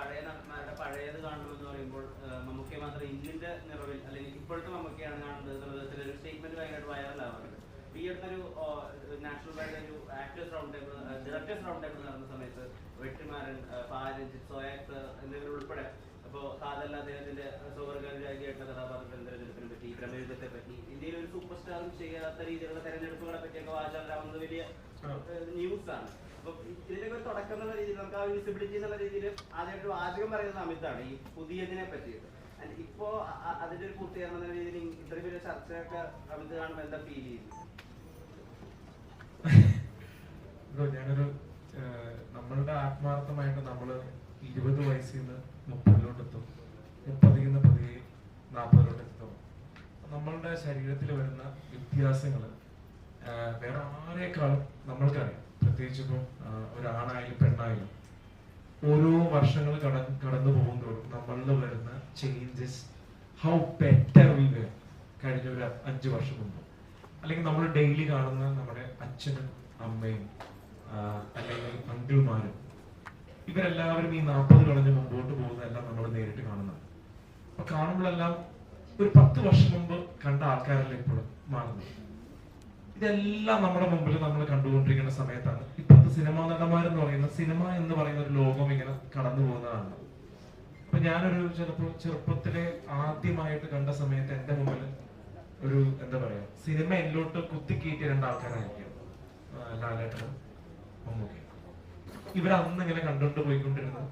പഴയ നടന്മാരുടെ പഴയത് കാണണമെന്ന് പറയുമ്പോൾ മമ്മൂക്കെ മാത്രം ഇന്നിന്റെ നിറവിൽ അല്ലെങ്കിൽ ഇപ്പോഴത്തെ മമ്മൂക്കയാണ് കാണുന്നത് എന്നുള്ള തരത്തിലൊരു സ്റ്റേറ്റ്മെന്റ് ഭയങ്കരമായിട്ട് വൈറലാവാറുണ്ട് ഈ അടുത്തൊരു നാഷണൽ വൈഡ് ഒരു actors round table directors round table നടന്ന സമയത്ത് വെട്ടിമാരൻ പാരഞ്ജിത്ത് സോയാക്ട് എന്നിവരുൾപ്പെടെ അപ്പോൾ സാധല്ല അദ്ദേഹത്തിന്റെ സ്വവർഗരാജിയായിട്ടുള്ള കഥാപാത്രത്തിന്റെ തിരഞ്ഞെടുപ്പിനെ പറ്റി ക്രമയുദ്ധത്തെ പറ്റി ഇന്ത്യയിൽ ഒരു സൂപ്പർ സ്റ്റാറും ചെയ്യാത്ത രീതിയിലുള്ള തെരഞ്ഞെടുപ്പുകളെ പറ്റിയൊക്കെ വാചാലാവുന്നത് വലിയ ന്യൂസാണ് ഇതിനൊക്കെ ഒരു തുടക്കം എന്നുള്ള രീതിയിൽ നമുക്ക് ആ വിസിബിലിറ്റി എന്നുള്ള രീതിയിൽ ആദ്യമായിട്ട് വാചകം പറയുന്നത് അമിതാണ് ഈ പുതിയതിനെ പറ്റിയിട്ട്. ഇപ്പോ അതിന്റെ ഒരു പൂർത്തീകരണം എന്ന രീതിയിൽ ഇത്രയും വലിയ ചർച്ചയൊക്കെ അമിത് കാണുമ്പോൾ എന്താ ഫീൽ ചെയ്യുന്നത്? ഞാനൊരു നമ്മളുടെ ആത്മാർത്ഥമായിട്ട് നമ്മൾ ഇരുപത് വയസ്സിൽ നിന്ന് മുപ്പതിലോട്ട് എത്തും മുപ്പതിൽ നിന്ന് പതിയെ നാൽപ്പതിലോട്ട് എത്തും നമ്മളുടെ ശരീരത്തിൽ വരുന്ന വ്യത്യാസങ്ങൾ വേറെ ആരെക്കാളും നമ്മൾക്കറിയാം. പ്രത്യേകിച്ച് ഇപ്പം ഒരാണായാലും പെണ്ണായാലും ഓരോ വർഷങ്ങൾ കട കടന്നു പോകുമ്പോഴും നമ്മളിൽ വരുന്ന changes how better we way കഴിഞ്ഞ ഒരു അഞ്ച് വർഷം മുമ്പ്. അല്ലെങ്കിൽ നമ്മൾ ഡെയിലി കാണുന്ന നമ്മുടെ അച്ഛനും അമ്മയും അല്ലെങ്കിൽ അങ്കിൾമാരും ഇവരെല്ലാവരും ഈ നാൽപ്പത് കളഞ്ഞ് മുമ്പോട്ട് പോകുന്നതെല്ലാം നമ്മൾ നേരിട്ട് കാണുന്നത് അപ്പൊ കാണുമ്പോഴെല്ലാം ഒരു പത്ത് വർഷം മുമ്പ് കണ്ട ആൾക്കാരല്ല ഇപ്പോഴും മാറുന്നത്? ഇതെല്ലാം നമ്മുടെ മുമ്പിൽ നമ്മൾ കണ്ടുകൊണ്ടിരിക്കുന്ന സമയത്താണ്. ഇപ്പോഴത്തെ സിനിമാ നടന്മാരെന്ന് പറയുന്ന സിനിമ എന്ന് പറയുന്ന ഒരു ലോകം ഇങ്ങനെ കടന്നു പോകുന്നതാണ്. അപ്പൊ ഞാനൊരു ചിലപ്പോൾ ചെറുപ്പത്തിലെ ആദ്യമായിട്ട് കണ്ട സമയത്ത് എന്റെ മുമ്പിൽ ഒരു എന്താ പറയാ സിനിമ എന്നിലോട്ട് കുത്തിക്കീറ്റിയ രണ്ട് ആൾക്കാരായിരിക്കും ആ, ലാലേട്ടനും മമ്മൂക്കയും. ഇവർ അന്ന് ഇങ്ങനെ കണ്ടുകൊണ്ട് പോയിക്കൊണ്ടിരുന്നത്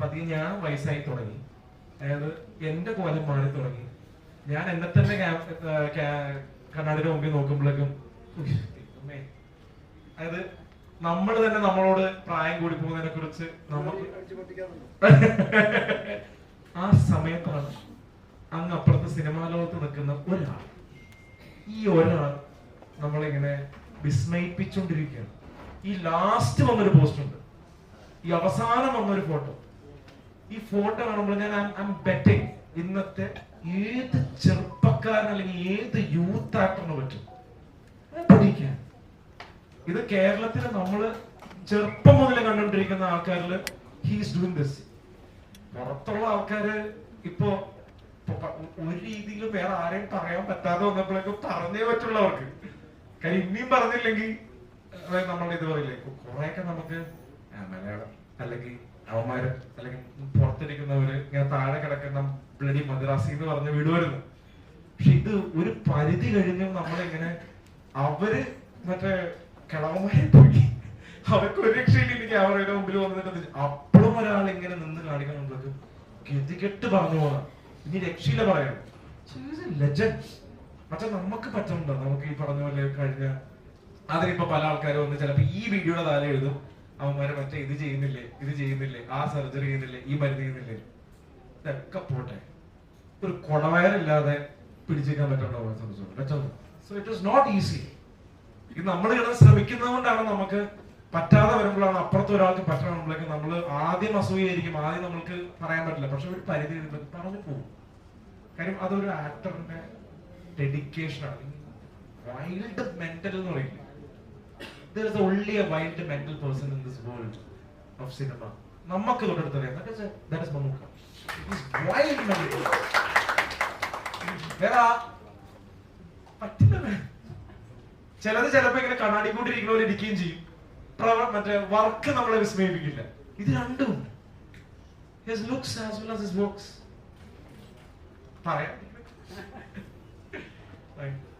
പതിയെ ഞാൻ വയസ്സായി തുടങ്ങി. അതായത് എന്റെ കോലം മാറി തുടങ്ങി. ഞാൻ എന്നെ തന്നെ കണ്ണാടിയുടെ മുമ്പിൽ നോക്കുമ്പോഴേക്കും. അതായത് നമ്മൾ തന്നെ നമ്മളോട് പ്രായം കൂടി പോകുന്നതിനെ കുറിച്ച് നമുക്ക് ആ സമയത്താണ് അങ്ങ് അപ്പുറത്തെ സിനിമാ ലോകത്ത് നിൽക്കുന്ന ഒരാൾ. ഈ ഒരാൾ നമ്മളിങ്ങനെ വിസ്മയിപ്പിച്ചുകൊണ്ടിരിക്കുകയാണ് ഈ ലാസ്റ്റ് വന്നൊരു പോസ്റ്റ് ഉണ്ട്. ഈ അവസാനം വന്നൊരു ഫോട്ടോ ഈ ഫോട്ടോ കാണുമ്പോൾ ഞാൻ ഐ ബെറ്റിംഗ് ഇന്നത്തെ ഏത് ചെറുപ്പക്കാരൻ അല്ലെങ്കിൽ ഏത് യൂത്ത് ആക്ടറിന് പറ്റും? പഠിക്കാൻ ഇത് കേരളത്തിൽ നമ്മൾ ചെറുപ്പം മുതൽ കണ്ടുകൊണ്ടിരിക്കുന്ന ആൾക്കാരിൽ ഹീസ് ഡൂയിങ് ദിസ് പുറത്തുള്ള ആൾക്കാര് ഇപ്പോ ഒരു രീതിയിലും വേറെ ആരെയും പറയാൻ പറ്റാതെ വന്നപ്പോഴേക്കും പറഞ്ഞേ പറ്റുള്ളൂ അവർക്ക് കാര്യം ഇനിയും പറഞ്ഞില്ലെങ്കിൽ അതായത് നമ്മൾ ഇത് പറയില്ലേ കുറെയൊക്കെ നമുക്ക് മലയാളം അല്ലെങ്കിൽ അവന്മാര് അല്ലെങ്കിൽ പുറത്തിരിക്കുന്നവര് ഇങ്ങനെ താഴെ കിടക്കുന്ന ബ്ലഡി മദ്രാസി എന്ന് പറഞ്ഞ് വിടുവരുന്നു പക്ഷെ ഇത് ഒരു പരിധി കഴിഞ്ഞും നമ്മളിങ്ങനെ അവർ മറ്റേ കിളവന്മാരെ പോയി. അവർക്ക് ഒരു രക്ഷയില്ലെങ്കിൽ അവരുടെ മുമ്പിൽ വന്നിട്ട് അപ്പോഴും ഒരാൾ ഇങ്ങനെ നിന്ന് കാണിക്കുന്നുണ്ടെങ്കിൽ ഗതികെട്ട് പറഞ്ഞു പോകാം. ഇനി രക്ഷയില്ല പറയാം. ലെജൻഡ് പക്ഷെ നമുക്ക് പറ്റുന്നുണ്ടോ? നമുക്ക് ഈ പറഞ്ഞ പോലെ കഴിഞ്ഞ അതിനിപ്പോ പല ആൾക്കാരും വന്ന് ചിലപ്പോ ഈ വീഡിയോയുടെ താഴെ എഴുതും. അവന്മാരെ മറ്റേ ഇത് ചെയ്യുന്നില്ലേ? ഇത് ചെയ്യുന്നില്ലേ? ആ സർജറി ചെയ്യുന്നില്ലേ? ഈ മരുന്ന് ചെയ്യുന്നില്ലേ? ഇതൊക്കെ പോട്ടെ. ഒരു കുടവയറില്ലാതെ പിടിച്ചേക്കാൻ പറ്റുന്നുണ്ടോ സംബന്ധിച്ചോളം പറ്റുന്നു so it is not easy ഇത് നമ്മൾ കിടന്ന് ശ്രമിക്കുന്നത് കൊണ്ടാണ് നമുക്ക് പറ്റാതെ വരുമ്പോഴാണ് അപ്പുറത്ത് ഒരാൾക്ക് പറ്റണമെങ്കിലേക്ക് നമ്മൾ ആദ്യം അസൂയായിരിക്കും ആദ്യം നമ്മൾക്ക് പറയാൻ പറ്റില്ല. പക്ഷെ ഒരു പരിധി പറഞ്ഞു പോകും. കാര്യം അതൊരു ആക്ടറിന്റെ ഡെഡിക്കേഷൻ ആണ്. വൈൽഡ് മെന്റൽ എന്ന് is only a wild mental person in this world of cinema നമുക്ക് തൊട്ടടുത്തറിയാം വൈൽഡ് മെന്റൽ ആ- പറ്റില്ല വേ- ചിലത് ചിലപ്പോ ഇങ്ങനെ കണ്ണാടി കൂട്ടിരിക്കുന്നവർ ഇരിക്കുകയും ചെയ്യും. മറ്റേ വർക്ക് നമ്മളെ വിസ്മയിപ്പിക്കില്ല. ഇത് രണ്ടും പറയാം.